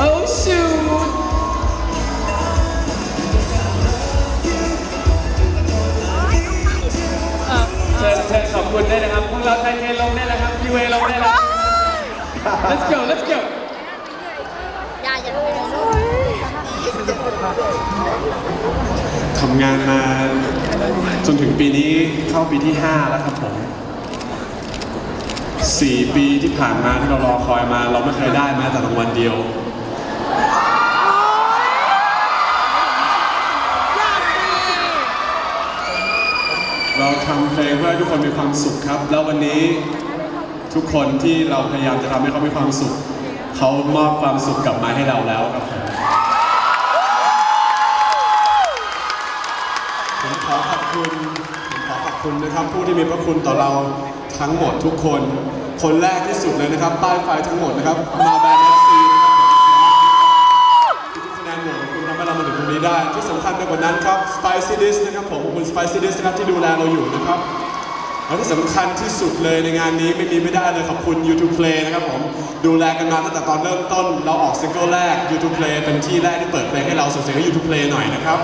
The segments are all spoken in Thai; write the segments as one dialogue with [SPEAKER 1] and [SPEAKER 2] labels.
[SPEAKER 1] Oh shoot เชิญเชิญขอบคุณได้วยนะครับพวกเราไทยเทลงได้แล้วครับพี่เวลงได้แล้ว let's go let's go
[SPEAKER 2] ยายอย่าไปเลยลูก
[SPEAKER 3] ทำงานมาจนถึงปีนี้เข้าปีที่ 5 แล้วครับผม 4 ปีที่ผ่านมาที่เรารอคอยมา เราไม่เคยได้แม้แต่รางวัลเดียว เราทำเพลงเพื่อให้ทุกคนมีความสุขครับ แล้ววันนี้ ทุกคนที่เราพยายามจะทำให้เขามีความสุข เขามอบความสุขกลับมาให้เราแล้วครับผมผมขอขอบคุณผมขอขอบคุณนะครับ ผู้ที่มีพระคุณต่อเราทั้งหมดทุกคน คนแรกที่สุดเลยนะครับป้ายไฟทั้งหมดนะครับ มาแบนเอฟซีครับทุกคะแนนโหวตของคุณทำให้เรามาถึงตรงนี้ได้ ที่สำคัญไปกว่านั้นครับ Spicy d i s นะครับผมขอบคุณ Spicy d i s นะครับที่ดูแลเราอยู่นะครับ และที่สำคัญที่สุดเลยในงานนี้ไม่มีไม่ได้เลยขอบคุณ YouTube Play นะครับผมดูแลกันมาตั้งแต่ตอนเริ่มต้น เราออกซิงเกิลแรก YouTube Play เป็นที่แรกที่เปิดเพลงให้เราส่งเสียงให้ YouTube Play หน่อยนะครับ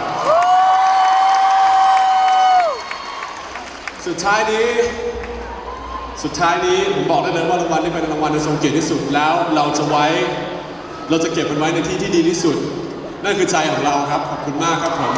[SPEAKER 3] สุดท้ายนี้ สุดท้ายนี้ผมบอกได้เลยว่ารางวัลนี้เป็นรางวัลที่ทรงเกียรติที่สุดแล้ว เราจะไว้เราจะเก็บมันไว้ในที่ที่ดีที่สุด นั่นคือใจของเราครับขอบคุณมากครับผม